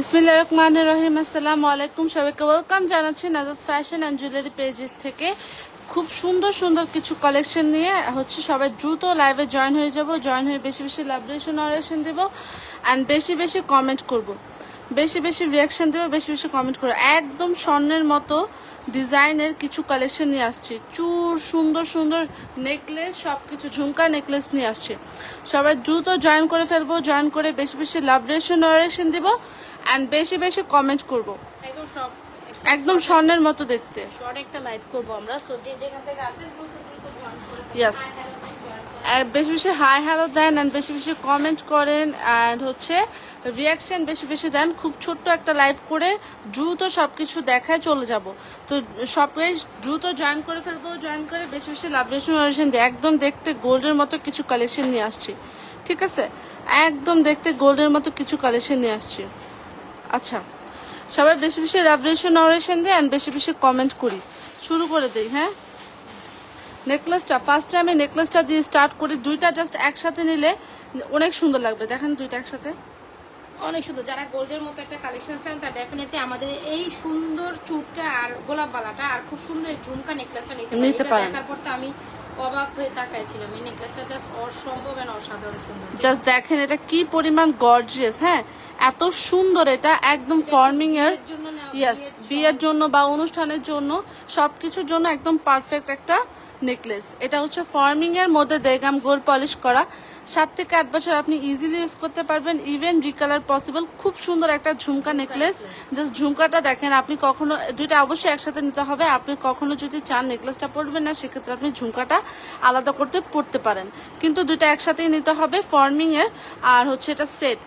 বিসমিল্লা রহমান রহিম, আসসালামু আলাইকুম সবাইকে। ওয়েলকাম জানাচ্ছি Nazas fashion and jewellery pages থেকে। খুব সুন্দর সুন্দর কিছু কালেকশন নিয়ে হচ্ছে সবাই দ্রুত লাইভে জয়েন হয়ে যাব। জয়েন হয়ে বেশি বেশি লাভরেশন অরেশন দেবো অ্যান্ড বেশি বেশি কমেন্ট করব। বেশি বেশি রিয়াকশন দেবো, বেশি বেশি কমেন্ট করব। একদম স্বর্ণের মতো ডিজাইনের কিছু কালেকশন নিয়ে আসছে। চুর, সুন্দর সুন্দর নেকলেস সব কিছু ঝুমকা নেকলেস নিয়ে আসছে। সবাই দ্রুত জয়েন করে ফেলব জয়েন করে বেশি বেশি লাভ রেশন অরেশন দেবো। অ্যান্ড বেশি বেশি কমেন্ট করব। একদম সব একদম স্বর্ণের মতো দেখতে। শর্ট একটা লাইভ করব আমরা। সো যে যেখান থেকে আসেন দ্রুত দ্রুত। বেশি বেশি হাই হ্যালো দেন অ্যান্ড বেশি বেশি কমেন্ট করেন। অ্যান্ড হচ্ছে রিয়াকশন বেশি বেশি দেন। খুব ছোট্ট একটা লাইভ করে দ্রুত সব কিছু দেখায় চলে যাব। তো সবাই দ্রুত জয়েন করে ফেলব জয়েন করে বেশি বেশি লাভ রেশন দিয়ে একদম দেখতে গোল্ডের মতো কিছু কালেকশন নিয়ে আসছি। ঠিক আছে? একদম দেখতে গোল্ডের মতো কিছু কালেকশন নিয়ে আসছি। আচ্ছা সবাই বেশি বেশি লাভ রেশন অরেশন দিয়ে অ্যান্ড বেশি বেশি কমেন্ট করি। শুরু করে দিই হ্যাঁ? নেকলেসটা ফার্স্টে আমি নেকলেসটা দিয়ে স্টার্ট করি। দুইটা জাস্ট একসাথে নিলে অনেক সুন্দর লাগবে। দেখেন দুইটা একসাথে। অনেক সুন্দর। যারা গোল্ডের মতো একটা কালেকশন চান তারা ডেফিনেটলি আমাদের এই সুন্দর চুটটা আর গোলাপ বালাটা আর খুব সুন্দর ঝুমকা নেকলেসটা নিতে পারেন। দেখার পর তো আমি অবাক হয়ে তাকাইছিলাম। এই নেকলেসটা জাস্ট অসম্ভব এন্ড অসাধারণ সুন্দর। জাস্ট দেখেন এটা কি পরিমাণ গর্জিয়াস হ্যাঁ? এত সুন্দর এটা একদম ফর্মিং এর ইয়েস বিয়ের জন্য। বা অনুষ্ঠানের জন্য সবকিছুর জন্য একদম পারফেক্ট একটা নেকলেস। এটা হচ্ছে ফর্মিং এর মধ্যে দেগাম গোল্ড পলিশ করা। সাত থেকে আট বছর আপনি ইজিলি ইউজ করতে পারবেন। ইভেন রিকালার পসিবল খুব সুন্দর একটা ঝুমকা নেকলেস। জাস্ট ঝুমকাটা দেখেন আপনি কখনো দুইটা অবশ্যই একসাথে নিতে হবে। আপনি কখনো যদি চান নেকলেসটা পরবেন না সেক্ষেত্রে আপনি ঝুমকাটা আলাদা করতে পড়তে পারেন। কিন্তু দুইটা একসাথেই নিতে হবে ফর্মিং এর। আর হচ্ছে এটা সেট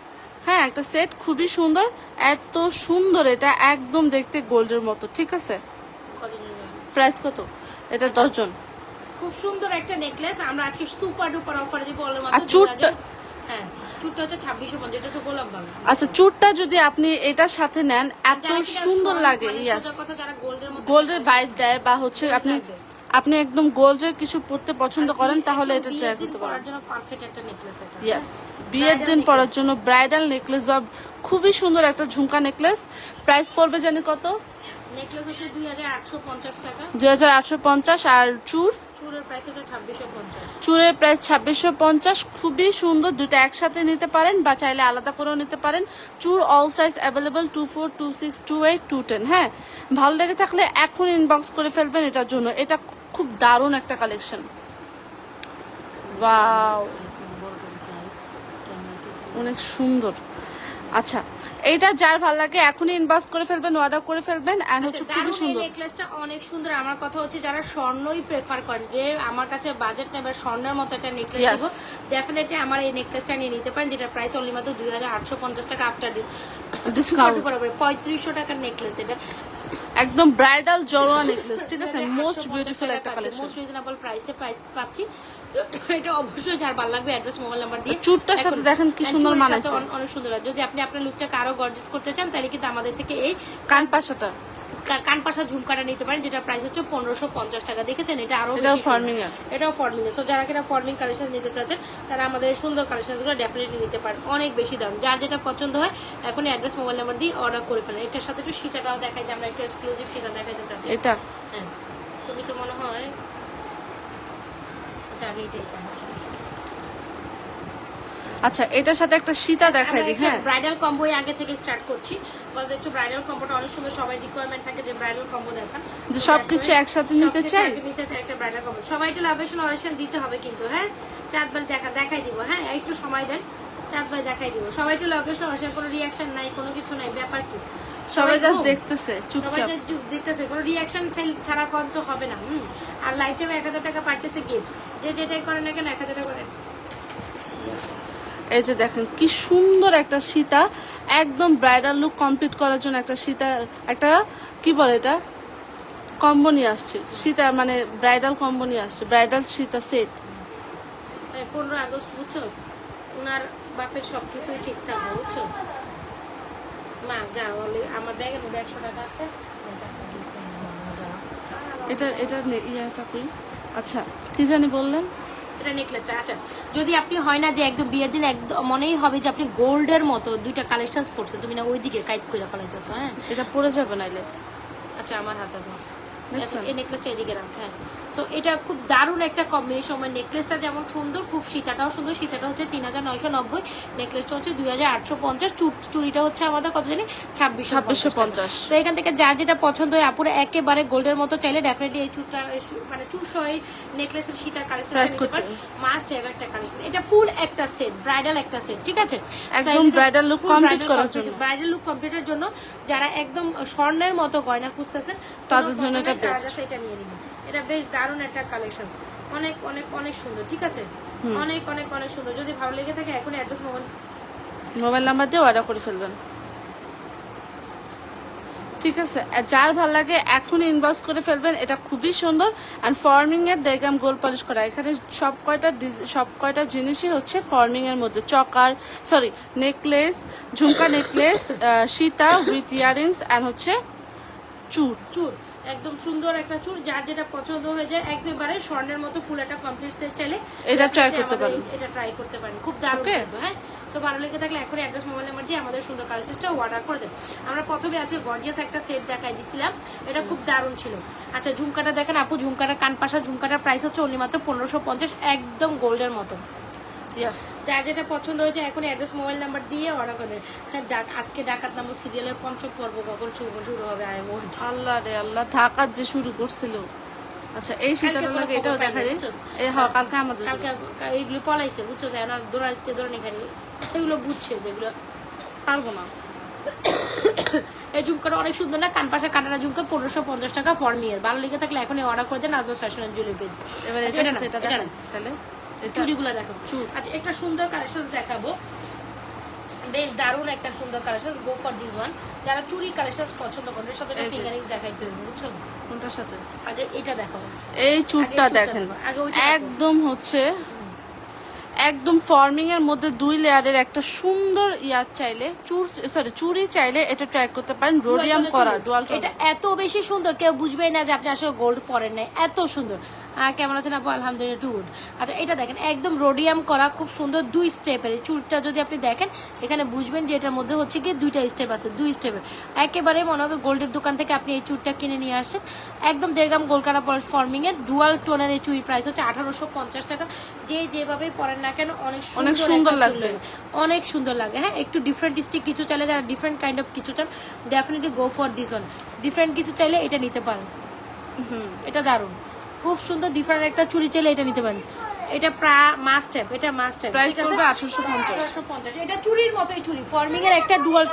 হ্যাঁ একটা সেট খুবই সুন্দর। এত সুন্দর এটা একদম দেখতে গোল্ডের মতো। ঠিক আছে? প্রাইস কত? এটা দশজন খুব সুন্দর একটা নেকলেস আমরা আজকে সুপার ডুপার অফারে দিব অল আর চুটটা- হ্যাঁ চুটটা হচ্ছে ছাব্বিশশো পঞ্চাশ এটা হচ্ছে গোলাপ বালা আচ্ছা চুরটা যদি আপনি এটার সাথে নেন এত সুন্দর লাগে মানে ইয়াস কথা যারা গোল্ডের মতো দেয় বা হচ্ছে আপনি আপনি একদম গোল্ডের কিছু পড়তে পছন্দ করেন তাহলে এটা ট্রাই করতে পারেন। জন্য পারফেক্ট একটা নেকলেস এটা। ইয়েস বিয়ের দিন পরার জন্য ব্রাইডাল নেকলেস বা খুবই সুন্দর একটা ঝুমকা নেকলেস প্রাইস পড়বে জানি কত? নেকলেস হচ্ছে দুই হাজার আটশো পঞ্চাশ টাকা। দুই হাজার আটশো পঞ্চাশ আর চুর? চুরের প্রাইস ছাব্বিশশো পঞ্চাশ। খুবই সুন্দর। দুটো একসাথে নিতে পারেন বা চাইলে আলাদা করেও নিতে পারেন। চুর all size available two four two six two eight two ten হ্যাঁ ভালো লেগে থাকলে এখন ইনবক্স করে ফেলবেন এটার জন্য। এটা খুব দারুণ একটা কালেকশন ওয়াও অনেক সুন্দর। আচ্ছা এইটা যার ভালো লাগে এখনই ইনবক্স করে ফেলবেন অর্ডার করে ফেলবেন এন্ড হচ্ছে খুবই সুন্দর। নেকলেসটা অনেক সুন্দর। আমার কথা হচ্ছে যারা স্বর্ণই প্রেফার করেন যে আমার কাছে বাজেট নেবে স্বর্ণের মতো একটা নেকলেস দেব দেবো। ডেফিনেটলি আমার এই নেকলেসটা নিয়ে নিতে পারেন যেটা প্রাইস অনলি মাত্র দুই হাজার আটশো পঞ্চাশ টাকা আফটার ডিসকাউন্ট ডিসকাউন্ট পঁয়ত্রিশশো টাকার নেকলেস এটা। একদম ব্রাইডাল জড়োয়া নেকলেস ঠিক আছে মোস্ট বিউটিফুল একটা কালেকশন মোস্ট রিজনেবল প্রাইসে পাচ্ছি এটা অবশ্যই যার ভালো লাগবে অ্যাড্রেস মোবাইল নাম্বার দিয়ে চুটটার সাথে দেখেন কি হ্যাঁ, সুন্দর মানাচ্ছে। অনেক সুন্দর। যদি আপনি আপনার লুকটাকে আরও গর্জিয়াস করতে চান তাহলে কিন্তু আমাদের থেকে এই কান পাশাটা কা- কানপাশা ঝুমকাটা নিতে পারেন যেটা প্রাইস হচ্ছে পনেরোশো পঞ্চাশ টাকা। দেখেছেন? এটা আরও এটাও বেশি forming এটাও ফর্মিং সো যারা কিনা ফর্মিং কালেকশন নিতে চাচ্ছেন তারা আমাদের সুন্দর কালেকশনগুলো ডেফিনেটলি নিতে পারেন। অনেক বেশি দাম। যার যেটা পছন্দ হয় এখন অ্যাড্রেস মোবাইল নাম্বার দিয়ে অর্ডার করে ফেলেন। এটার সাথে একটু সীতাটাও দেখাই যে আমরা একটা এক্সক্লুসিভ সীতা দেখাইতে চাচ্ছি। এটা। হ্যাঁ। তুমি তো মনে হয় আচ্ছা, আগে এটাই আচ্ছা এটার সাথে একটা সীতা দেখাই দিই হ্যাঁ। ব্রাইডাল কম্বো আগে থেকে স্টার্ট করছি বিকজ একটু ব্রাইডাল কম্বোটা অনেক সুন্দর সবাই রিকোয়ারমেন্ট থাকে যে ব্রাইডাল কম্বো দেখান যে সবকিছু একসাথে নিতে চাই? নিতে চাই একটা ব্রাইডাল কম্বো সবাই একটু লাভেশন অরেশন দিতে হবে কিন্তু হ্যাঁ? চাঁদবার দেখা দেখাই দিব হ্যাঁ? একটু সময় দেন চাঁদবার দেখাই দিব। সবাই একটু লাভেশন অরেশন কোনো রিয়াকশন নাই কোনো কিছু নাই ব্যাপার কি? সবাই জাস্ট। দেখতেছে চুপচাপ। দেখতেছে কোনো রিয়াকশন ছাড়া কম তো হবে না হুম? আর লাইফ টাইমে এক হাজার টাকা পারচেসে গিফট যে যেটাই করে না কেন এক হাজার টাকা করে। এই যে দেখেন কি সুন্দর একটা সীতা একদম ব্রাইডাল লুক কমপ্লিট করার জন্য একটা সীতা একটা কি বলে এটা? কম্বো নিয়ে আসছে। সীতা মানে ব্রাইডাল কম্বো নিয়ে আসছে ব্রাইডাল সীতা সেট পনেরো আগস্ট বুঝছোস? ওনার বাপের সব কিছুই ঠিক থাকবে বুঝছোস? মা যা বলে আমার ব্যাগের মধ্যে একশো টাকা আছে। এটা এটা ইয়াটা করি। আচ্ছা কি জানি বললেন? এটা নেকলেসটা আচ্ছা যদি আপনি হয় না যে একদম বিয়ের দিন একদম মনেই হবে যে আপনি গোল্ডের মতো দুইটা কালেকশন পড়ছে তুমি না ওইদিকে কাইত করে ফেলাইতেছো হ্যাঁ? এটা পরে যাবে নাইলে। আচ্ছা আমার হাতে দাও। এই নেকলেসটা এদিকে রাখ হ্যাঁ। সো এটা খুব দারুণ একটা কম্বিনেশন মানে নেকলেসটা যেমন সুন্দর খুব সীতাটাও সুন্দর। সীতাটা হচ্ছে তিন হাজার নয়শো নব্বই। নেকলেসটা হচ্ছে দুই হাজার আটশো পঞ্চাশ। চুড়িটা হচ্ছে আমাদের কত জানি? ছাব্বিশ ছাব্বিশশো 2650 তো এখান থেকে যার যেটা পছন্দ হয় আপুরে একেবারে গোল্ডের মতো চাইলে ডেফিনেটলি এই চুরটা চুর- মানে চুর সহ নেকলেসের সীতার কালেকশন মাস্ট হ্যাভ একটা কালেকশন এটা ফুল একটা সেট ব্রাইডাল একটা সেট ঠিক আছে? একদম bridal look complete করার জন্য। ব্রাইডাল লুক কমপ্লিটের জন্য যারা একদম স্বর্ণের মতো গয়না খুঁজতেছেন তাদের জন্য এটা আছে, এটা নিয়ে নিবেন এটা বেশ দারুণ একটা কালেকশন অনেক অনেক অনেক সুন্দর ঠিক আছে? অনেক অনেক অনেক সুন্দর। যদি ভালো লেগে থাকে এখন অ্যাড্রেস মোবাইল মোবাইল নাম্বার দিয়ে অর্ডার করে ফেলবেন। ঠিক আছে? আর যার ভালো লাগে এখন ইনবক্স করে ফেলবেন। এটা খুবই সুন্দর। অ্যান্ড ফর্মিং এর দেখলাম গোল পলিশ করা। এখানে সব কয়টা সব কয়টা জিনিসই হচ্ছে ফর্মিং এর মধ্যে। Choker sorry necklace jhumka necklace Sita with earrings and হচ্ছে চুর। চুর। একদম সুন্দর একটা চুর যার যেটা পছন্দ হয়ে যায় একেবারে স্বর্ণের মতো ফুল একটা কমপ্লিট সেট চাইলে এটা ট্রাই করতে পারেন। এটা ট্রাই করতে পারেন। খুব দারুণ. কিন্তু হ্যাঁ? সো ভালো লেগে থাকলে এখন অ্যাড্রেস মোবাইল নাম্বার দিয়ে আমাদের সুন্দর কালেকশনটা অর্ডার করে দেন। আমরা প্রথমে আজকে গর্জিয়াস একটা সেট দেখাই দিছিলাম। এটা খুব দারুণ ছিল। আচ্ছা ঝুমকাটা দেখেন আপু ঝুমকাটা কানপাশা ঝুমকাটার প্রাইস হচ্ছে অনলি মাত্র পনেরোশো পঞ্চাশ একদম গোল্ডের মতো। যার যেটা পছন্দ হয়েছে এখন অ্যাড্রেস মোবাইল নাম্বার দিয়ে অর্ডার করে দেন। হ্যাঁ আজকে ডাকাত নামক সিরিয়ালের পঞ্চম পর্ব কখন শুরু শুরু হবে আই মোট আল্লাহ রে আল্লাহ ঢাকার যে শুরু করছিল। আচ্ছা এই শীতের লাগে এটাও দেখা যায়? এই হ্যাঁ কালকে আমাদের কালকে এইগুলো পলাইছে বুঝছ? না দৌড়াইতে দৌড়ানি খালি। এগুলো বুঝছে যেগুলো পারব না। এই ঝুমকাটা অনেক সুন্দর না? কান পাশে কাটানা ঝুমকা পনেরোশো পঞ্চাশ টাকা ফর্মিয়ার ভালো লেগে থাকলে এখন অর্ডার করে দেন আজও ফ্যাশনের জুয়েলারি পেজ এবার এটা দেখেন তাহলে। চুড়িগুলো দেখাবো। আচ্ছা একটা সুন্দর কালেকশন দেখাবো। বেশ দারুণ একটা সুন্দর collection go for this one যারা চুরি কালেকশন পছন্দ সাথে। ফিঙ্গারিংস হবে বুঝছ? কোনটার সাথে? আগে এটা দেখাবো। এই চুরটা দেখেন। একদম হচ্ছে একদম ফর্মিং এর মধ্যে দুই লেয়ারের একটা সুন্দর ইয়ার চাইলে চুর সরি চুরি চাইলে এটা ট্রাই করতে পারেন রোডিয়াম করা ডুয়াল এটা এত বেশি সুন্দর কেউ বুঝবেই না যে আপনি আসলে গোল্ড পরেন নাই এত সুন্দর। কেমন আছেন আপু? আলহামদুলিল্লাহ টু গুড আচ্ছা এটা দেখেন একদম রোডিয়াম করা খুব সুন্দর দুই স্টেপের চুলটা যদি আপনি দেখেন এখানে বুঝবেন যে এটার মধ্যে হচ্ছে কি দুইটা স্টেপ আছে দুই স্টেপের একেবারে মনে হবে গোল্ডের দোকান থেকে আপনি এই চুরটা কিনে নিয়ে আসছেন। একদম দেড় গ্রাম গোলকারা ফর্মিং এর ডুয়াল টোনের এই চুরির প্রাইস হচ্ছে আঠারোশো পঞ্চাশ টাকা। যে যেভাবেই পরেন না কেন অনেক অনেক সুন্দর সুন্দর লাগবে। অনেক সুন্দর লাগে। হ্যাঁ একটু ডিফারেন্ট স্টিক কিছু চাইলে যারা ডিফারেন্ট কাইন্ড অফ কিছু চান definitely go for this one different কিছু চাইলে এটা নিতে পারেন। হুম। এটা দারুণ। খুব সুন্দর ডিফারেন্ট একটা চুড়ি চাইলে এটা নিতে পারেন। এটা মাস্ট হ্যাপ এটা মাস্ট হ্যাপ প্রাইস পড়বে আঠারোশো পঞ্চাশ। আঠারোশো পঞ্চাশ। এটা চুরির মতোই চুরি ফর্মিং এর একটা ডুয়াল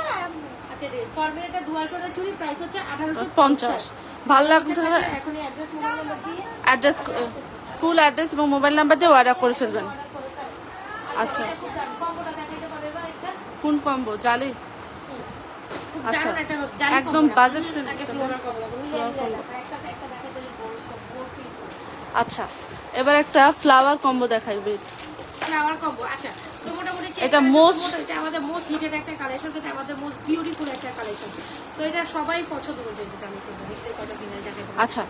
আচ্ছা ফর্মিং এর একটা ডুয়াল টোনের চুরি প্রাইস হচ্ছে আঠারোশো পঞ্চাশ। ভালো লাগছে এখন অ্যাড্রেস মোবাইল নাম্বার দিয়ে অ্যাড্রেস ফুল অ্যাড্রেস এবং মোবাইল নাম্বার দিয়ে অর্ডার করে ফেলবেন। আচ্ছা। কোন কম্বো জালি? আচ্ছা, একদম কম্বো। budget আচ্ছা এবার একটা ফ্লাওয়ার কম্বো দেখাই wait। ফ্লাওয়ার কম্বো আচ্ছা তো মোটামুটি এটা মোটামুটি এটা আমাদের মোস্ট হিটেড একটা কালেকশন এটা আমাদের মোস্ট বিউটিফুল একটা কালেকশন তো এটা সবাই পছন্দ করছে যেটা আমি করব দেখে আচ্ছা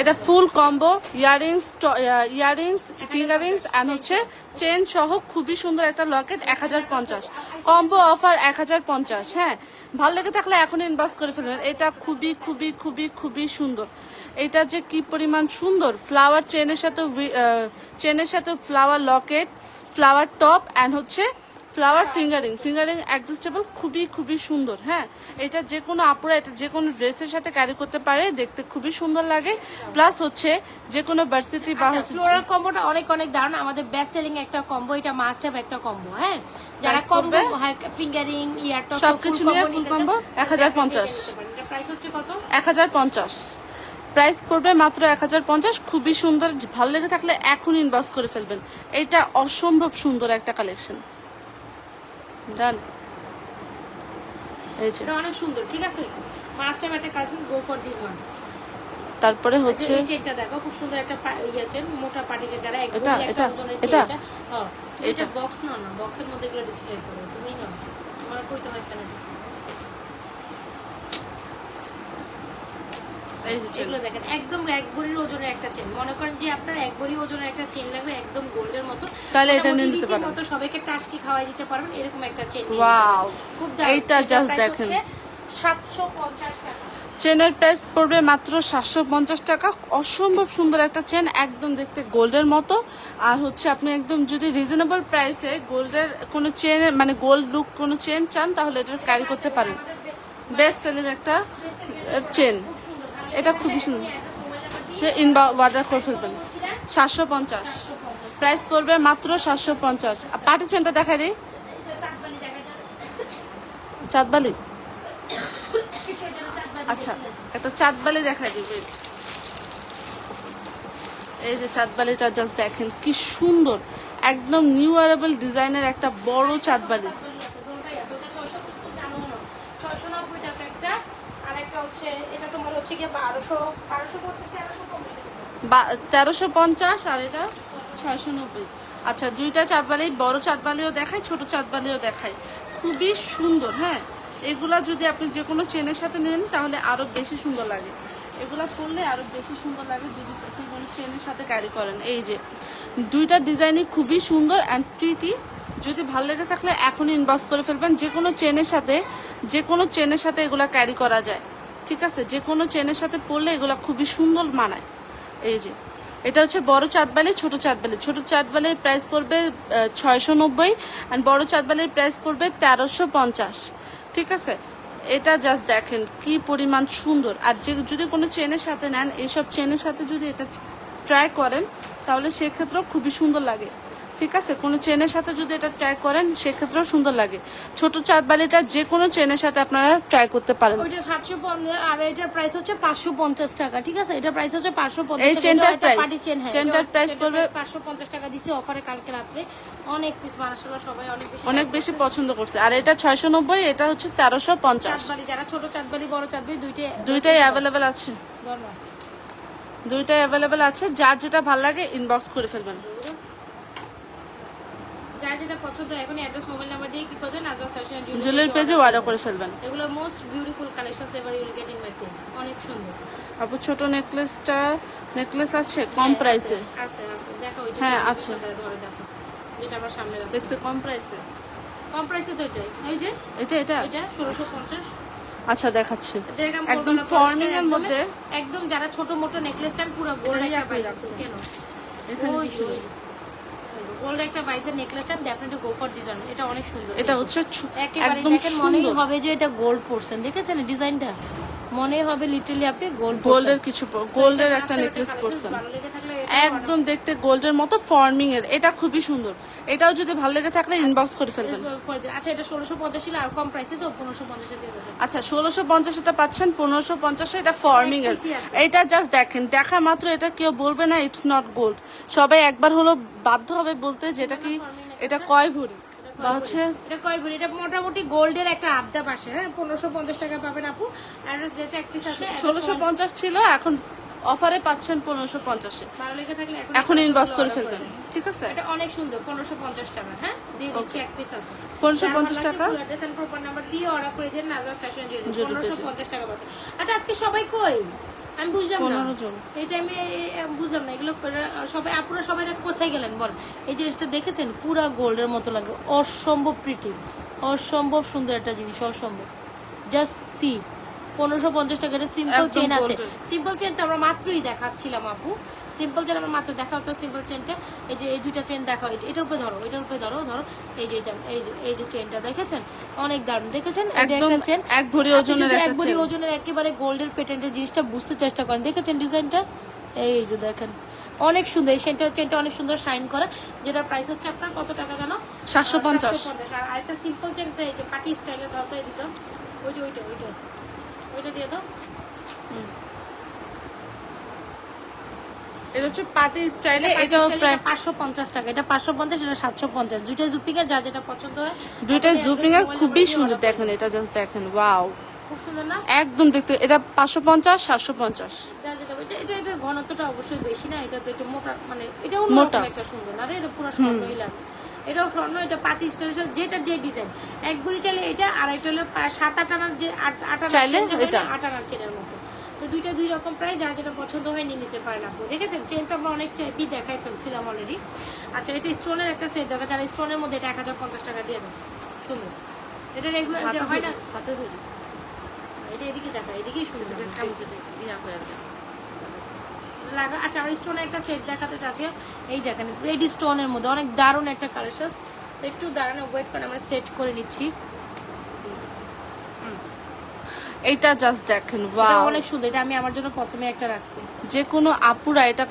এটা full combo earrings earrings finger rings and হচ্ছে চেন সহ খুবই সুন্দর একটা লকেট এক হাজার পঞ্চাশ। কম্বো অফার এক হাজার পঞ্চাশ হ্যাঁ। ভালো লেগে থাকলে এখন ইনবক্স করে ফেলবেন। এটা খুবই খুবই খুবই খুবই সুন্দর। এটা যে কি পরিমাণ সুন্দর ফ্লাওয়ার চেনের সাথে চেনের সাথে flower locket flower top and হচ্ছে flower finger ring finger ring adjustable খুবই খুবই সুন্দর হ্যাঁ? এটা যে কোনো আপুরা এটা যে কোনো ড্রেসের সাথে ক্যারি করতে পারে দেখতে খুবই সুন্দর লাগে। প্লাস হচ্ছে যে কোনো ভার্সিটি বা হচ্ছে ফ্লোরাল কম্বোটা অনেক অনেক দারুণ। আমাদের বেস্ট সেলিং একটা কম্বো এটা মাস্ট হ্যাভ একটা কম্বো হ্যাঁ? যারা কম্বো ফিঙ্গারিং ইয়ার টপ সবকিছু নিয়ে full combo 1050 এটা প্রাইস হচ্ছে কত? এক হাজার পঞ্চাশ। প্রাইস পড়বে মাত্র এক হাজার পঞ্চাশ। খুবই সুন্দর ভালো লেগে থাকলে এখন ইনবক্স করে ফেলবেন। এটা অসম্ভব সুন্দর একটা কালেকশন ডান এই যে। অনেক সুন্দর ঠিক আছে? মাস্ট হ্যাভ একটা collection go for this one তারপরে হচ্ছে এই চেনটা দেখো খুব সুন্দর একটা ইয়ে চেন মোটা পাটি চেন যারা একদম এটা, এটা, এটা? চেন চায়। হ্যাঁ এটা? বক্স নাও না বক্সের মধ্যে এগুলো ডিসপ্লে করো। তুমি কইতে হয় কেন এই যে চেন এগুলো দেখেন একদম এক ভরির ওজনের একটা চেন মনে করেন যে আপনার এক ভরি ওজনের একটা চেন লাগবে একদম গোল্ডের মতো তাহলে এটা নিয়ে নিতে পারেন। রীতিমতো সবাইকে টাস্কি খাওয়াই দিতে পারবেন এরকম একটা চেন Wow! খুব দারুণ। এইটা price দেখেন। হচ্ছে 750 টাকা চেনের প্রাইস পড়বে মাত্র সাতশো পঞ্চাশ টাকা অসম্ভব সুন্দর একটা চেন একদম দেখতে গোল্ডের মতো আর হচ্ছে আপনি একদম যদি রিজনেবল প্রাইসে গোল্ডের কোনো চেন মানে গোল্ড লুক কোনো চেন চান তাহলে এটা ক্যারি করতে পারেন বেস্ট সেলের একটা চেন এটা খুবই সুন্দর ইন ওয়াটার করে ফেলবেন সাতশো পঞ্চাশ। প্রাইস পড়বে মাত্র সাতশো পঞ্চাশ। আর পাটি চেনটা দেখাই দিই। চাঁদবালি। আচ্ছা একটা চাঁদবালি দেখাই দিই। এই যে চাঁদবালিটা জাস্ট দেখেন, কি সুন্দর। একদম নিউ অ্যারেবল ডিজাইনের একটা বড় চাঁদবালি ছয়শো নব্বই টাকা একটা আর একটা হচ্ছে এটা তোমার তেরোশো পঞ্চাশ তেরোশো ছয়শো নব্বই। আচ্ছা দুইটা চাঁদবালি বড় চাঁদবালিও দেখায়, ছোট চাঁদবালিও দেখায়। খুবই সুন্দর হ্যাঁ? এগুলা যদি আপনি যে কোনো চেনের সাথে নেন, তাহলে আরও বেশি সুন্দর লাগে। এগুলা পরলে আরও বেশি সুন্দর লাগে যদি আপনি কোনো চেনের সাথে ক্যারি করেন। এই যে, দুইটা ডিজাইনই খুবই সুন্দর অ্যান্ড প্রিটি যদি ভালো লেগে থাকলে এখনই ইনবক্স করে ফেলবেন। যে কোনো চেনের সাথে, যে কোনো চেনের সাথে এগুলা ক্যারি করা যায়। ঠিক আছে? যে কোনো চেনের সাথে পরলে এগুলো খুবই সুন্দর মানায়। এই যে, এটা হচ্ছে বড় চাঁদবালি ছোট চাঁদবালি ছোট চাঁদবালির প্রাইস পড়বে ছয়শো নব্বই আর বড় চাঁদবালির প্রাইস পড়বে তেরোশো পঞ্চাশ। ঠিক আছে? এটা জাস্ট দেখেন, কি পরিমাণ সুন্দর। আর যে, যদি কোনো চেনের সাথে নেন, এইসব চেনের সাথে যদি এটা ট্রাই করেন, তাহলে সেক্ষেত্রেও খুবই সুন্দর লাগে। ঠিক আছে? কোনো চেনের সাথে যদি এটা ট্রাই করেন সেক্ষেত্রেও সুন্দর লাগে। ছোট চাঁদবালিটা যে কোনো চেনের সাথে আপনারা ট্রাই করতে পারেন। ওইটা সাতশো পঞ্চাশ আর এটার প্রাইস হচ্ছে পাঁচশো পঞ্চাশ টাকা ঠিক আছে? এটার প্রাইস হচ্ছে পাঁচশো পঞ্চাশ এই চেনটার চেন হ্যাঁ চেনটার price পড়বে- পাঁচশো পঞ্চাশ টাকা দিছি অফারে কালকে রাত্রে। অনেক পিস মাসাল্লাহ সবাই অনেক বেশি অনেক বেশি পছন্দ করছে। আর এটা ছয়শো নব্বই এটা হচ্ছে তেরোশো পঞ্চাশ। যারা ছোট চাঁদবালি বড় চাঁদবালি দুইটাই দুইটাই অ্যাভেলেবেল আছে। ধন্যবাদ। দুইটাই অ্যাভেলেবেল আছে। যার যেটা ভালো লাগে ইনবক্স করে ফেলবেন। যার যেটা পছন্দ হয়, এখনই অ্যাড্রেস মোবাইল নাম্বার দিয়ে কি করবেন নাজমা ফ্যাশন জুয়েলারি পেজে অর্ডার করে ফেলবেন। এগুলো most beautiful ever you'll get in my page অনেক সুন্দর। আপু ছোট নেকলেসটা নেকলেস আছে? কম প্রাইসে আছে আছে দেখো ওইটা হ্যাঁ, আছে। ধরে দেখো। যেটা আমার সামনে আছে। দেখছে কম প্রাইসে কম প্রাইসে তো এটাই। এই যে? এটা এটা? এটা ষোলোশো পঞ্চাশ। আচ্ছা দেখাচ্ছি। একদম ফর্মিং এর একদম- মধ্যে। একদম যারা ছোট মোটো নেকলেস চান পুরো গোল্ড একটা ইয়াকুই কেন? এখানে কিছু। গোল্ড একটা বাইজের নেকলেস চান ডেফিনেটলি গো ফর ডিজাইন এটা অনেক সুন্দর। এটা হচ্ছে একেবারে দেখেন মনেই হবে যে এটা গোল্ড পরছেন দেখেছেন ডিজাইনটা মনে হবে লিটারালি আপনি গোল্ড গোল্ডের কিছু গোল্ডের একটা নেকলেস করছেন একদম দেখতে গোল্ডের মতো ফর্মিং এর। এটা খুবই সুন্দর। এটাও যদি ভালো লেগে থাকলে ইনবক্স করে ফেলবেন। আচ্ছা এটা ষোলোশো পঞ্চাশ আর কম প্রাইসে তো পনেরোশো পঞ্চাশে আচ্ছা ষোলোশো পঞ্চাশটা পাচ্ছেন পনেরোশো পঞ্চাশে এটা ফর্মিং এর। এটা জাস্ট দেখেন দেখা মাত্র এটা কেউ বলবে না ইটস নট গোল্ড সবাই একবার হলো বাধ্য হবে বলতে যে এটা কি এটা কয় ভরি? বা হচ্ছে এটা কয় ভরি? এটা মোটামুটি গোল্ডের একটা আবদা পাশে হ্যাঁ? পনেরোশো পঞ্চাশ টাকা পাবেন আপু। অ্যাড্রেস যেতে এক পিস আছে ষোলোশো পঞ্চাশ ছিল এখন অফারে পাচ্ছেন পনেরোশো পঞ্চাশে। ভালো লেগে থাকলে এখন ইনবক্স করে ফেলবেন। ঠিক আছে? এটা অনেক সুন্দর পনেরোশো পঞ্চাশ টাকা হ্যাঁ? দিয়ে দিচ্ছি এক পিস আছে। 1550 টাকা? অ্যাড্রেস প্রপার নাম্বার দিয়ে অর্ডার করে দিন নাজা সেশন পনেরোশো পঞ্চাশ টাকা পাচ্ছে। আচ্ছা আজকে সবাই কই? আমি বুঝলাম না। এই টাইমে বুঝলাম না। এগুলো সবাই আপুরা সবাই কোথায় গেলেন বল? এই জিনিসটা দেখেছেন? পুরা গোল্ডের মতো লাগে। অসম্ভব প্রিটি অসম্ভব সুন্দর একটা জিনিস অসম্ভব। জাস্ট সি পনেরোশো পঞ্চাশ টাকা সিম্পল একদম চেন আছে। সিম্পল চেন তো আমরা মাত্রই দেখাচ্ছিলাম আপু। সিম্পল চেন আমরা মাত্র দেখাও তো সিম্পল চেনটা এই যে এই দুইটা চেন দেখাও। এটার উপরে ধরো এটার উপরে ধরো ধরো। এই যে এই যে এই যে চেনটা দেখেছেন? অনেক দারুণ। দেখেছেন? একদম চেন এক ভরি ওজনের এক ভরি ওজনের একেবারে গোল্ডের পেটেন্টের জিনিসটা বুঝতে চেষ্টা করেন। দেখেছেন ডিজাইনটা? এই যে দেখেন। অনেক সুন্দর। এই চেনটা চেনটা অনেক সুন্দর শাইন করে। যেটা প্রাইস হচ্ছে আপনার কত টাকা জানো? সাতশো পঞ্চাশ। আর একটা সিম্পল চেনটা এই যে পার্টি স্টাইলের ধরতে দিত ওই যে ওইটা ওইটা। ওইটা দিয়ে দাও। এটা হচ্ছে স্টাইলে প্রায় টাকা এটা এটা দুইটা যা যেটা পছন্দ হয় দুইটা খুবই সুন্দর দেখেন এটা জাস্ট দেখেন ওয়াও খুব সুন্দর না? একদম দেখতে এটা পাঁচশো পঞ্চাশ সাতশো পঞ্চাশ। যা যেটা এটা এটা ঘনত্বটা অবশ্যই বেশি না এটা তো একটু মোটা মানে এটা মোটা। অন্যরকম একটা সুন্দর না রে? এটা পুরো স্বর্ণই লাগে। এটাও স্বর্ণ এটা পাতি স্টাইল যেটা যে ডিজাইন এক বুড়ি চাইলে এটা আর একটা হলো সাত আট আনার যে আট আট আনার চেনের মতো। তো দুইটা দুই রকম প্রাইস যার যেটা পছন্দ হয় নিয়ে নিতে পারেন আপনি। দেখেছেন? চেনটা আমরা অনেক টাইপই দেখাই ফেলছিলাম অলরেডি আচ্ছা এটা স্টোনের একটা সেট দেখা যারা স্টোনের মধ্যে এটা এক হাজার পঞ্চাশ টাকা দিয়ে দেন সুন্দর। এটা রেগুলার যে হয় না? হাতে ধরি। এটা এদিকে দেখা এদিকেই সুন্দর ইয়া হয়ে যায় লাগা আচ্ছা আর স্টোনের একটা সেট দেখাতে চাচ্ছি। এই দেখেন রেড স্টোনের মধ্যে অনেক দারুণ একটা কালেকশন একটু দাঁড়ানো ওয়েট করে আমরা সেট করে নিচ্ছি। এইটা জাস্ট দেখেন ওয়াও অনেক সুন্দর এটা আমি আমার জন্য প্রথমে একটা রাখছি। যে কোনো আপুরা এটা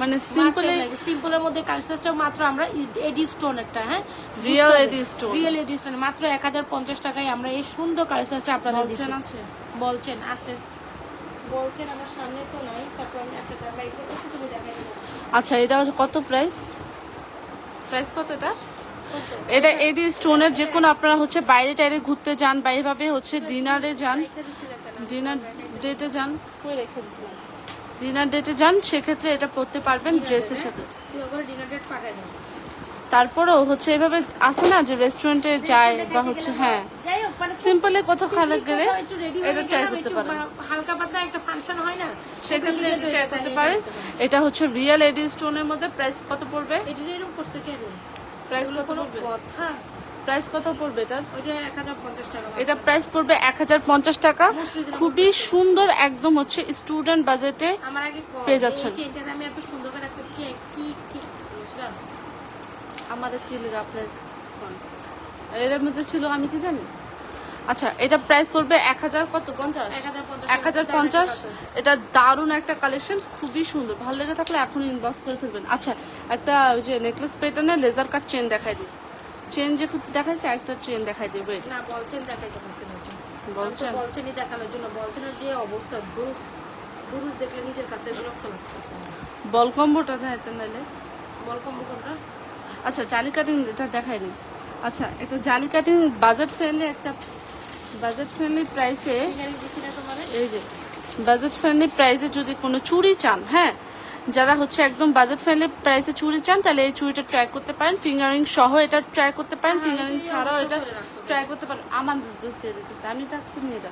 মানে সিম্পলি সিম্পলের মধ্যে কালেকশনটা মাত্র আমরা এডি স্টোন একটা হ্যাঁ? Real AD stone real AD stone মাত্র এক হাজার পঞ্চাশ টাকায় আমরা এই সুন্দর কালেকশনটা আপনাদের বলছেন দিচ্ছি। আছে? বলছেন আছে। বলছেন আমার সামনে তো নাই তারপর আমি আচ্ছা তার বাইক করতেছি তুমি দেখাই আচ্ছা এটা হচ্ছে কত প্রাইস? প্রাইস কত এটা? এটা এডি স্টোনের যে কোনো আপনারা হচ্ছে বাইরে টাইরে ঘুরতে যান বা এভাবে হচ্ছে ডিনারে যান? ডিনার ডেটে যান। ডিনার ডেটে যান সেক্ষেত্রে এটা পরতে পারবেন ড্রেসের সাথে। ডিনার ডেট দিস তারপরেও হচ্ছে এভাবে আসে না যে রেস্টুরেন্টে যায় বা হচ্ছে হ্যাঁ। সিম্পলে খানা খুব গেলে এটা ট্রাই করতে পারেন। হালকা পাতলা একটা ফাংশন হয় না সেক্ষেত্রে ট্রাই করতে পারেন। এটা হচ্ছে রিয়েল এডি স্টোনের মধ্যে প্রাইস কত পড়বে? এটা এরকম করছে কেন? প্রাইস কত পড়বে? কথা। প্রাইস কত পড়বে এটার? ওইটা এক হাজার পঞ্চাশ টাকা এটা প্রাইস পড়বে এক হাজার পঞ্চাশ টাকা। খুবই সুন্দর একদম হচ্ছে স্টুডেন্ট বাজেটে পেয়ে যাচ্ছেন। এই চেনটা আমি এত সুন্দর করে একটা কে কি কি বুঝলাম আমাদের কি লেগে আপনার এর মধ্যে ছিল আমি কি জানি? আচ্ছা এটা প্রাইস পড়বে এক হাজার কত? পঞ্চাশ? 1050 এক হাজার পঞ্চাশ। এটা দারুণ একটা কালেকশন খুবই সুন্দর। ভালো লেগে থাকলে এখন ইনবক্স করে ফেলবেন। আচ্ছা একটা ওই যে নেকলেস প্যাটার্নের লেজার কাট চেন দেখাই দিই। চেন যে দেখাইছে একটা চেন দেখাই wait, না বলছেন দেখাইতে পারছেন বলছেন বলছেনই দেখানোর জন্য বলছেনের যে অবস্থা দুরুস দুরুস দেখলে নিজের কাছে বিরক্ত লাগতেছে। বল কম্বোটা দেখাইতে নাহলে। বল কম্বো কোনটা? আচ্ছা জালি কাটিং এটা দেখাইনি আচ্ছা একটা জালি কাটিং বাজেট ফ্রেন্ডলি একটা বাজেট ফ্রেন্ডলি প্রাইসে এই যে বাজেট ফ্রেন্ডলি প্রাইসে যদি কোনো চুড়ি চান হ্যাঁ যারা হচ্ছে একদম বাজেট ফ্রেন্ডলি প্রাইসে চুড়ি চান তাহলে এই চুড়িটা ট্রাই করতে পারেন। ফিঙ্গারিং সহ এটা ট্রাই করতে পারেন। হ্যাঁ, ফিঙ্গারিং ছাড়াও এটা ট্রাই করতে পারেন। আমার দোষ দিয়ে দিতেছে আমি রাখছি নি এটা।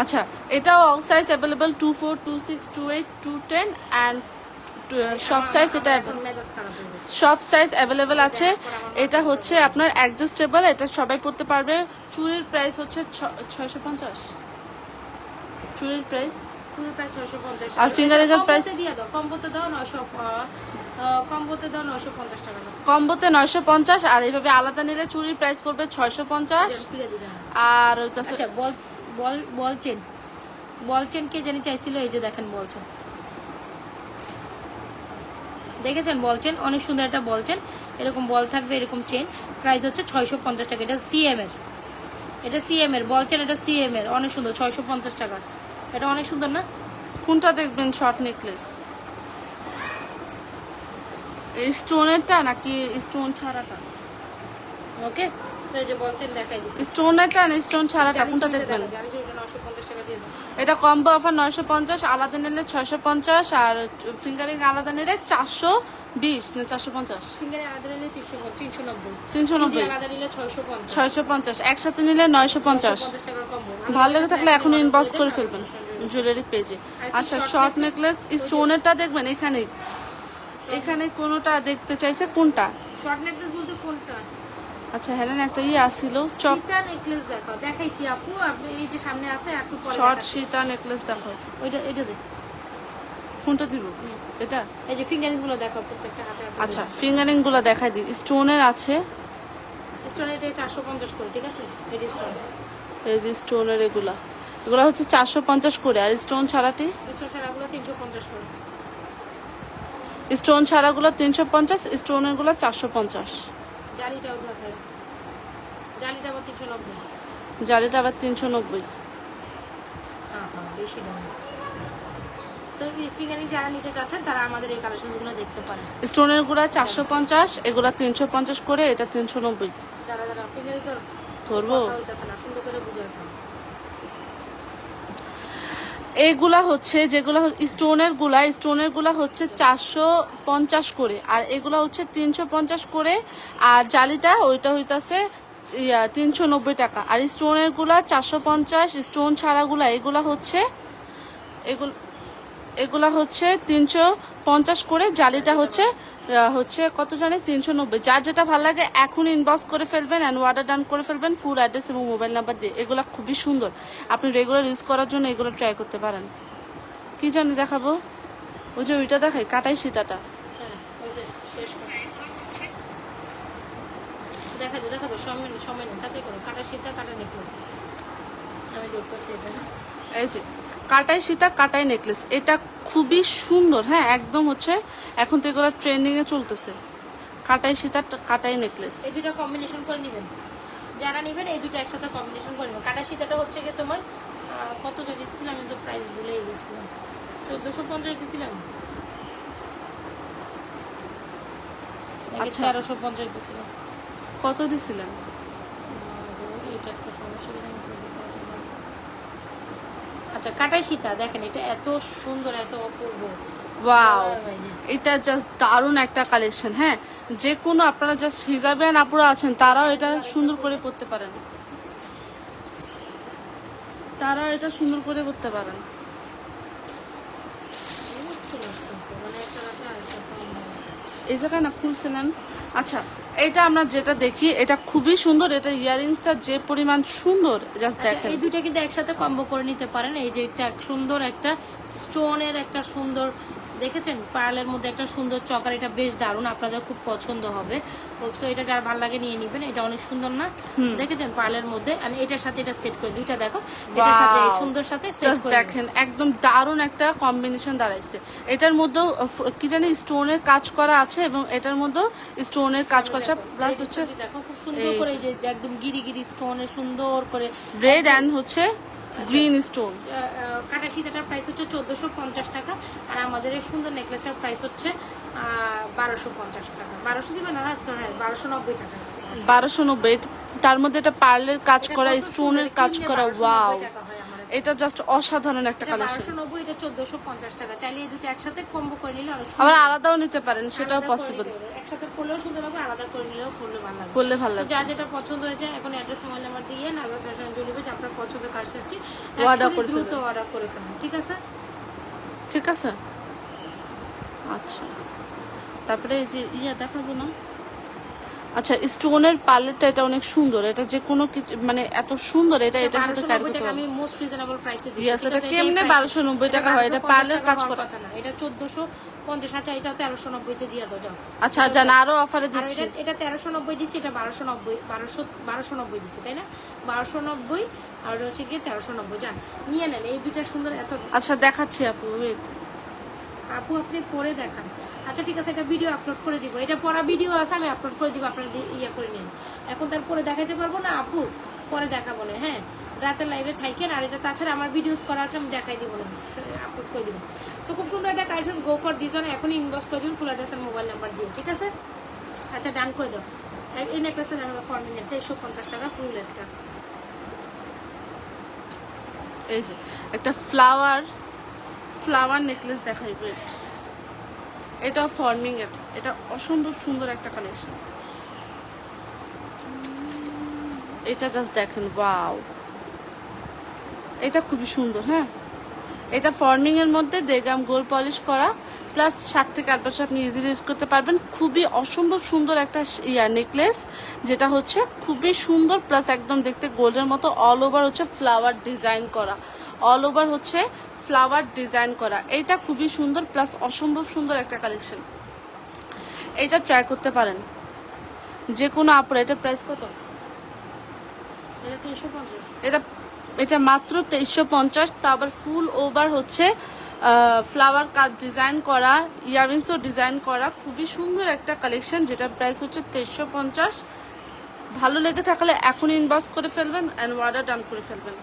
আচ্ছা এটাও all size available two four two six two eight two ten and সব সাইজ এটা সব সাইজ অ্যাভেলেবেল আছে। এটা হচ্ছে আপনার অ্যাডজাস্টেবল এটা সবাই পড়তে পারবে। চুরির প্রাইস হচ্ছে ছয়শো পঞ্চাশ। চুরির প্রাইস আর কম্বোতে দাও নয়শো কম্বোতে নয়শো পঞ্চাশ আর এইভাবে আলাদা নিলে চুরির প্রাইস পড়বে ছয়শো পঞ্চাশ। আর আচ্ছা বল বল বল চেন বল চেন কে জানি চাইছিল এই যে দেখেন বল চেন দেখেছেন বল চেন অনেক সুন্দর একটা বল চেন এরকম বল থাকবে এরকম চেন প্রাইস হচ্ছে ছয়শো পঞ্চাশ টাকা। এটা সিএম এর। এটা সিএম এর। বল চেন এটা সিএম এর। অনেক সুন্দর ছয়শো পঞ্চাশ টাকা। এটা অনেক সুন্দর না? কোনটা দেখবেন? শর্ট নেকলেস এই স্টোনেরটা নাকি স্টোন ছাড়াটা? ওকে যে দেখাই দিচ্ছি না স্টোন ছাড়াটা কোনটা দেখবেন। এটা কম্বো অফার নয়শো পঞ্চাশ আলাদা নিলে ছয়শো পঞ্চাশ আর ফিঙ্গারিং আলাদা নিলে চারশো বিশ না চারশো পঞ্চাশ। ফিঙ্গারে আলাদা নিলে তিনশো তিনশো নব্বই। তিনশো নব্বই। আলাদা নিলে ছয়শো পঞ্চাশ। ছয়শো পঞ্চাশ একসাথে নিলে নয়শো পঞ্চাশ। ভালো লেগে থাকলে এখন ইনবক্স করে ফেলবেন জুয়েলারি পেজে আচ্ছা শর্ট নেকলেস স্টোনেরটা দেখবেন এখানে এখানে কোনোটা দেখতে চাইছে কোনটা? শর্ট নেকলেস বলতে কোনটা? আচ্ছা হেলেন একটা ইয়ে আসিল। চপ নেকলেস দেখো দেখাইছি আপু আপনি এই যে সামনে আছে এত পরে শর্ট সীতা নেকলেস দেখো। ওইটা এটা দেখ কোনটা দিব? এটা? এই যে ফিঙ্গারিংসগুলো দেখো প্রত্যেকটা হাতে আচ্ছা ফিঙ্গারিংগুলো দেখাই দিই। স্টোনের আছে। স্টোনের এটা 450 করে ঠিক আছে? এই স্টোন এই যে স্টোনের এগুলা। এগুলো হচ্ছে 450 করে। আর স্টোন ছাড়াটি? স্টোন ছাড়াগুলো 350 করে। স্টোন ছাড়াগুলো 350 স্টোনেরগুলো 450 জালিটা ওঠার আবার তিনশো নব্বই। জালিটা আবার তিনশো নব্বই। বেশি দাম। যারা নিতে চাচ্ছেন তারা আমাদের এই কালেকশনগুলো দেখতে পারেন। স্টোনেরগুলা চারশো পঞ্চাশ এগুলা তিনশো পঞ্চাশ করে এটা তিনশো নব্বই। যারা যারা ফিঙ্গারিং ধরবো। করে বুঝে এইগুলা হচ্ছে, যেগুলো স্টোনেরগুলা স্টোনেরগুলা হচ্ছে চারশো পঞ্চাশ করে, আর এগুলা হচ্ছে তিনশো পঞ্চাশ করে, আর জালিটা ওইটা হইতাছে তিনশো নব্বই টাকা। আর স্টোনেরগুলা চারশো পঞ্চাশ, স্টোন ছাড়াগুলা এগুলা হচ্ছে, এগুলো এগুলা হচ্ছে তিনশো পঞ্চাশ করে জালিটা হচ্ছে হচ্ছে কত জানে? তিনশো নব্বই। যার যেটা ভালো লাগে এখন ইনবক্স করে ফেলবেন অ্যান্ড অর্ডার ডান করে ফেলবেন ফুল অ্যাড্রেস এবং মোবাইল নাম্বার দিয়ে। এগুলো খুবই সুন্দর। আপনি রেগুলার ইউজ করার জন্য এগুলো ট্রাই করতে পারেন। কি জানি দেখাবো? ওই যে ওইটা দেখাই কাটাই সীতাটা। ওই যে শেষ কর। দেখাবো দেখাবো সময় সময় নেই। তাতে করো কাটা সীতা কাটা নেকলেস আমি ধরতেছি এখানে এই যে কাটাই সীতা কাটাই নেকলেস এটা খুবই সুন্দর হ্যাঁ একদম হচ্ছে এখন তো এগুলো ট্রেন্ডিং এ চলতেছে। কাটাই সীতা কাটাই নেকলেস এই দুটো কম্বিনেশন করে নেবেন। যারা নেবেন এই দুটো একসাথে কম্বিনেশন করে নেবেন। কাটা সীতাটা হচ্ছে গিয়ে তোমার কত দিয়ে দিচ্ছিলাম আমি তো প্রাইস ভুলেই গেছিলাম। চোদ্দোশো পঞ্চাশ দিয়েছিলাম? আচ্ছা। তেরোশো পঞ্চাশ দিয়েছিলাম। কত দিছিলেন? এটা একটা সমস্যা কিনা আমি বলতে পারলাম না। আচ্ছা কাটাই সীতা দেখেন এটা এত সুন্দর এত অপূর্ব। ওয়াও এটা জাস্ট দারুণ একটা কালেকশন হ্যাঁ? যে কোনো আপনারা জাস্ট হিজাবে আপুরা আছেন তারাও এটা সুন্দর করে পড়তে পারেন। তারাও এটা সুন্দর করে পড়তে পারেন। এই জায়গায় না খুলছিলেন? আচ্ছা এটা আমরা যেটা দেখি এটা খুবই সুন্দর। এটা ইয়ারিংসটা যে পরিমাণ সুন্দর জাস্ট আচ্ছা, দেখেন। এই দুটো কিন্তু একসাথে কম্বো করে নিতে পারেন। এই যে একটা সুন্দর একটা স্টোনের একটা সুন্দর দেখেছেন? পার্লের মধ্যে একটা সুন্দর চকার এটা বেশ দারুণ আপনাদের খুব পছন্দ হবে। সো এটা যার ভালো লাগে নিয়ে নিবেন এটা অনেক সুন্দর না? দেখেছেন পার্লের মধ্যে? আর এটার সাথে এটা সেট করে দুইটা দেখো। এটার সাথে সুন্দর সাথে দেখেন একদম দারুণ একটা কম্বিনেশন দাঁড়াইছে। এটার মধ্যেও কি জানি স্টোনের কাজ করা আছে এবং এটার মধ্যেও স্টোনের কাজ করা প্লাস হচ্ছে দেখো খুব সুন্দর করে এই যে একদম গিরি গিরি স্টোনের সুন্দর করে রেড অ্যান্ড হচ্ছে গ্রিন স্টোন। কাটা সীতাটার প্রাইস হচ্ছে চোদ্দোশো পঞ্চাশ টাকা আর আমাদের এই সুন্দর নেকলেসটার প্রাইস হচ্ছে বারোশো পঞ্চাশ টাকা। বারোশো দিবে না? হ্যাঁ বারোশো নব্বই টাকা। বারোশো নব্বই। তার মধ্যে এটা পার্লের কাজ করা স্টোনের কাজ করা ওয়াও হয়। এটা জাস্ট অসাধারণ একটা কালেকশন বারোশো নব্বই এটা চোদ্দোশো পঞ্চাশ টাকা। চাইলে এই দুটো একসাথে কম্বো করে নিলে অনেক আবার আলাদাও নিতে পারেন সেটাও পসিবল একসাথে করলেও সুন্দর হবে আলাদা করে নিলেও করলে ভালো লাগবে করলে ভালো লাগবে যা যেটা পছন্দ হয়েছে এখন অ্যাড্রেস মোবাইল নাম্বার দিয়ে নাগর ফ্যাশন জুলিবে যে আপনার পছন্দের কার শেষটি Order করে দ্রুত। অর্ডার করে ফেলুন ঠিক আছে? ঠিক আছে? আচ্ছা। তারপরে এই যে ইয়া দেখাবো না? আচ্ছা স্টোনের পার্লেটটা এটা অনেক সুন্দর এটা যে কোনো কিছু মানে এত সুন্দর এটা এটার সাথে ক্যারি করতে আমি মোস্ট রিজনেবল প্রাইসে Yes, এটা কেমনে 1290 টাকা হয়? এটা পার্লের কাজ করা। না এটা চোদ্দশো পঞ্চাশ আচ্ছা এটা তেরোশো নব্বইতে দিয়ে দাও যাও। আচ্ছা জান আরও অফারে দিচ্ছি। এটা এটা তেরোশো নব্বই দিছি এটা বারোশো নব্বই বারোশো বারোশো নব্বই দিছি তাই না? বারোশো নব্বই আর ওটা হচ্ছে গিয়ে তেরোশো নব্বই যান নিয়ে নেন এই দুইটা সুন্দর এত আচ্ছা দেখাচ্ছি আপু আপু আপনি পরে দেখান। আচ্ছা ঠিক আছে এটা ভিডিও আপলোড করে দিব। এটা পড়া ভিডিও আছে, আমি আপলোড করে দিব, আপনারা ইয়ে করে নিন। এখন তারপরে দেখাতে পারব না, আপু? পরে দেখাবো না হ্যাঁ? রাতের লাইভে থাকেন আর এটা তাছাড়া আমার ভিডিওস করা আছে, আমি দেখাই দিব না আপলোড করে দিব। সো খুব সুন্দর একটা কাইসেস গো ফর দিস এখন ইনবক্স করে দিন ফুল অ্যাড্রেস আর মোবাইল নাম্বার দিয়ে, ঠিক আছে? আচ্ছা ডান করে দাও। এই নেকলেসটা দেখা ফর মিনিট তেইশশো পঞ্চাশ টাকা ফুল একটা। এই যে, একটা ফ্লাওয়ার ফ্লাওয়ার নেকলেস দেখাই, wait। এটা ফর্মিং এর, এটা অসম্ভব সুন্দর একটা কালেকশন এটা জাস্ট দেখেন ওয়াও এটা খুবই সুন্দর হ্যাঁ? এটা ফর্মিং এর মধ্যে দেগাম গোল পলিশ করা প্লাস সাত থেকে আট বছর আপনি ইজিলি ইউজ করতে পারবেন। খুবই অসম্ভব সুন্দর একটা ইয়া নেকলেস যেটা হচ্ছে খুবই সুন্দর প্লাস একদম দেখতে গোল্ডের মতো অল ওভার হচ্ছে ফ্লাওয়ার ডিজাইন করা। অল ওভার হচ্ছে ফ্লাওয়ার ডিজাইন করা। এইটা খুবই সুন্দর প্লাস অসম্ভব সুন্দর একটা কালেকশন এইটা ট্রাই করতে পারেন। যে কোনো আপুরা এটা প্রাইস কত? এটা এটা এটা মাত্র তেইশশো পঞ্চাশ তা আবার ফুল ওভার হচ্ছে ফ্লাওয়ার কাট ডিজাইন করা ইয়াররিংসও ডিজাইন করা। খুবই সুন্দর একটা কালেকশন যেটার প্রাইস হচ্ছে তেইশশো পঞ্চাশ। ভালো লেগে থাকলে এখন ইনবক্স করে ফেলবেন অ্যান্ড অর্ডার ডান করে ফেলবেন।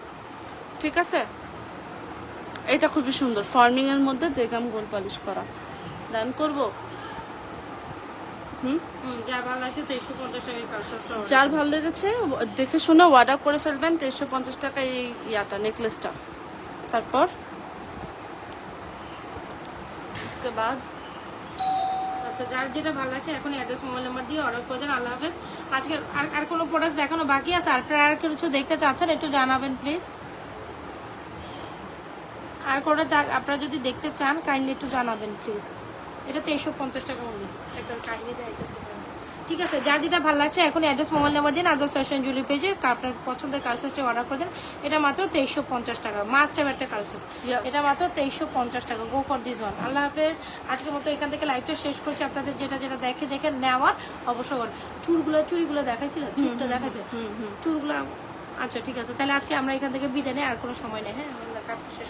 ঠিক আছে? এটা খুবই সুন্দর ফর্মিং এর মধ্যে দেগাম গোল পলিশ করা ডান করবো হুম হুম যা ভালো লাগছে তেইশশো পঞ্চাশ টাকার কালসারটা যার ভালো লেগেছে দেখে শুনে অর্ডার করে ফেলবেন তেইশশো পঞ্চাশ টাকা এই ইয়াটা নেকলেসটা তারপর उसके बाद আচ্ছা যার যেটা ভালো লাগছে এখন অ্যাড্রেস মোবাইল নাম্বার দিয়ে অর্ডার করে দেন আল্লাহ হাফেজ আজকে আর আর কোনো প্রোডাক্ট দেখানো বাকি আছে আর আপনারা আর কিছু দেখতে চাচ্ছেন একটু জানাবেন প্লিজ আর কোনটা আপনারা যদি দেখতে চান কাইন্ডলি একটু জানাবেন প্লিজ এটা তেইশশো পঞ্চাশ টাকা মূল্য একটা কাহিনী দেখাইতেছে ঠিক আছে যার যেটা ভালো লাগছে এখন অ্যাড্রেস মোবাইল নাম্বার দিন আজাদ ফ্যাশন জুলি পেজে আপনার পছন্দের কালচারটা অর্ডার করে দেন। এটা মাত্র তেইশশো পঞ্চাশ টাকা। মাস্ট টাইম একটা কালচার Yes. এটা মাত্র তেইশশো পঞ্চাশ টাকা। গো ফর দিস ওয়ান আল্লাহ হাফেজ। আজকের মতো এখান থেকে লাইভটা শেষ করছি। আপনাদের যেটা যেটা দেখে দেখে নেওয়ার অবশ্য। চুলগুলো চুরিগুলো দেখাইছিল? চুলটা দেখাইছে? চুরগুলো আচ্ছা ঠিক আছে। তাহলে আজকে আমরা এখান থেকে বিদায় নেই। আর কোনো সময় নেই হ্যাঁ? কাজ শেষ।